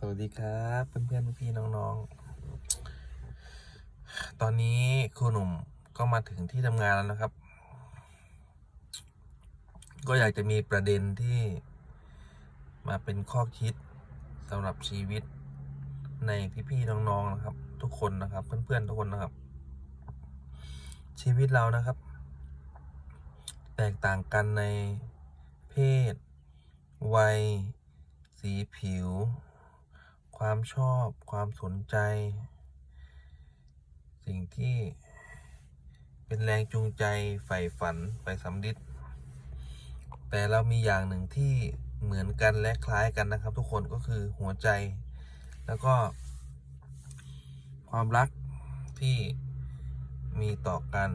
สวัสดีครับเพื่อนๆพี่น้องๆ ตอนนี้ครูหนุ่มก็มาถึงที่ทำงานแล้วนะครับ ก็อยากจะมีประเด็นที่มาเป็นข้อคิดสำหรับชีวิตในพี่ๆน้องๆนะครับ ทุกคนนะครับ เพื่อนๆทุกคนนะครับ ชีวิตเรานะครับ แตกต่างกันในเพศ วัย สีผิว ความชอบ ความสนใจ สิ่งที่เป็นแรงจูงใจใฝ่ฝันไปสำลิดแต่เรามีอย่างหนึ่งที่เหมือนกันและคล้ายกันนะครับ ทุกคนก็คือหัวใจ แล้วก็ ความรักที่มีต่อกัน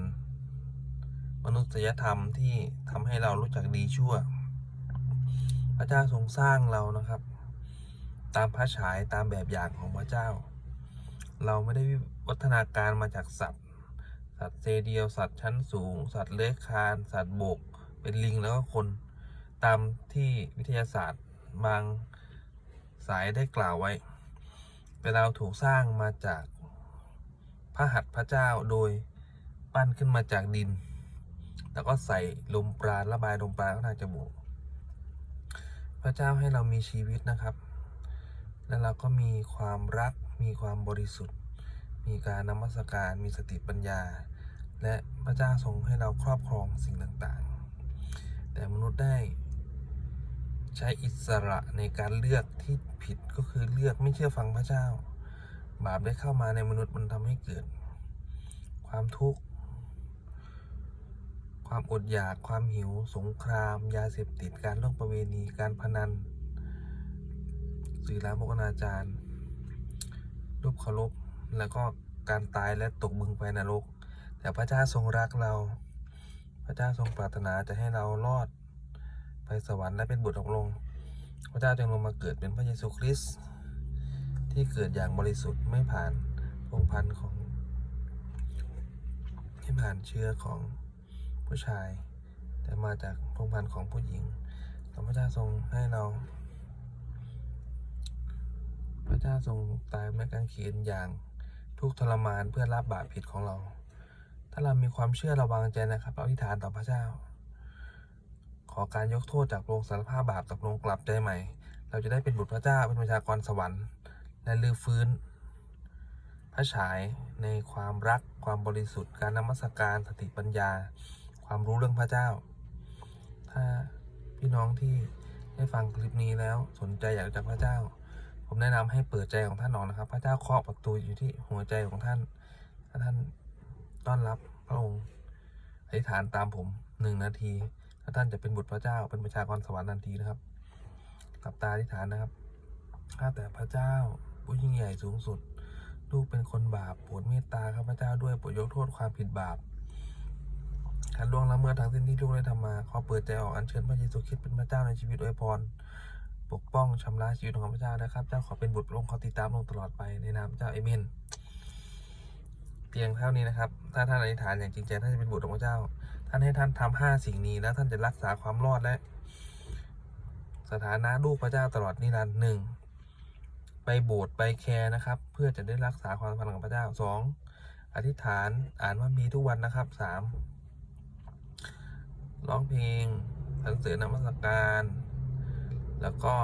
มนุษยธรรมที่ทำให้เรารู้จักดีชั่ว พระเจ้าทรงสร้างเรานะครับ ตามพระฉายตามแบบอย่างของพระเจ้า เราไม่ได้วัฒนาการมาจากสัตว์ สัตว์เซเดียว สัตว์ชั้นสูง สัตว์เลื้อยคลาน สัตว์บก เป็นลิงแล้วก็คน ตามที่วิทยาศาสตร์บางสายได้กล่าวไว้ แต่เราถูกสร้างมาจากพระหัตถ์พระเจ้าโดยปั้นขึ้นมาจากดิน แล้วก็ใส่ลมปราณระบายลมปราณเข้าทางจมูก พระเจ้าให้เรามีชีวิตนะครับ และเราก็มีความรัก มีความบริสุทธิ์ มีการนมัสการ มีสติปัญญา และพระเจ้าทรงให้เราครอบครองสิ่งต่างๆ แต่มนุษย์ได้ ใช้อิสระในการเลือกที่ผิดก็คือเลือกไม่เชื่อฟังพระเจ้า บาปได้เข้ามาในมนุษย์มันทำให้เกิด ความทุกข์ ความอดอยาก ความหิว สงคราม ยาเสพติด การล่วงประเวณี การพนัน สื่อลามกอนาจารรูปเคารพแล้วก็การตายและตกบึงไฟนรก แต่พระเจ้าทรงรักเรา พระเจ้าทรงปรารถนาจะให้เรารอดไปสวรรค์และเป็นบุตรของพระองพระเจ้าจึงลงมาเกิดเป็นพระเยซูคริสต์ที่เกิดอย่างบริสุทธิ์ไม่ผ่านพงพันธ์ของไม่ผ่านเชื้อของผู้ชาย แต่มาจากพงพันธ์ของผู้หญิงแล้วพระเจ้าทรงให้เรา เจ้าทรงตายแม้กางเขนอย่างทุกทรมานเพื่อรับบาปผิดของเรา ถ้าเรามีความเชื่อระวังใจนะครับเราอธิษฐานต่อพระเจ้า ขอการยกโทษจากโรงสารภาพบาปตกลงกลับใจใหม่ เราจะได้เป็นบุตรพระเจ้าเป็นประชากรสวรรค์และลือฟื้น พระฉายในความรักความบริสุทธิ์การนมัสการสติปัญญา ความรู้เรื่องพระเจ้า ถ้าพี่น้องที่ได้ฟังคลิปนี้แล้วสนใจอยากจักพระเจ้า ผมแนะนำให้เปิดใจของท่านออกนะครับ พระเจ้าเคาะประตูอยู่ที่หัวใจของท่าน ถ้าท่านต้อนรับพระองค์อธิษฐานตามผมหนึ่งนาที ถ้าท่านจะเป็นบุตรพระเจ้าเป็นประชากรสวรรค์ทันทีนะครับหลับตาอธิษฐานนะครับข้าแต่พระเจ้าผู้ยิ่งใหญ่สูงสุด ลูกเป็นคนบาปโปรดเมตตาข้าพเจ้าด้วยโปรดยกโทษความผิดบาปการล่วงละเมิดทางสิ้นที่ลูกได้ทำมา ขอเปิดใจออกอัญเชิญพระเยซูคริสต์เป็นพระเจ้าในชีวิตอวยพร ปกป้องชำระชีวิตของพระเจ้านะครับ เจ้าขอเป็นบุตรพระองขอติดตามลงตลอดไปในนามพระเจ้าเอเมนเพียงเท่านี้นะครับ ถ้าท่านอธิษฐานอย่างจริงใจท่านจะเป็นบุตรของพระเจ้า ท่านให้ท่านทำห้าสิ่งนี้แล้วท่านจะรักษาความรอดและ สถานะลูกพระเจ้าตลอดนิรันดร์หนึ่งไปโบสถ์ไปแคร์นะครับ เพื่อจะได้รักษาความสัมพันธ์กับพระเจ้าสองอธิษฐานอ่านว่ามีทุกวันนะครับสามร้องเพลงสรรเสริญนมัสการ แล้วก็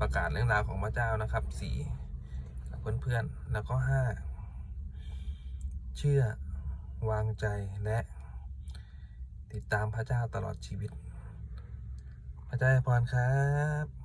ประกาศเรื่องราวของพระเจ้านะครับสี่กับเพื่อนๆ แล้วก็ห้าเชื่อวางใจและติดตามพระเจ้าตลอดชีวิต พระเจ้าพรครับ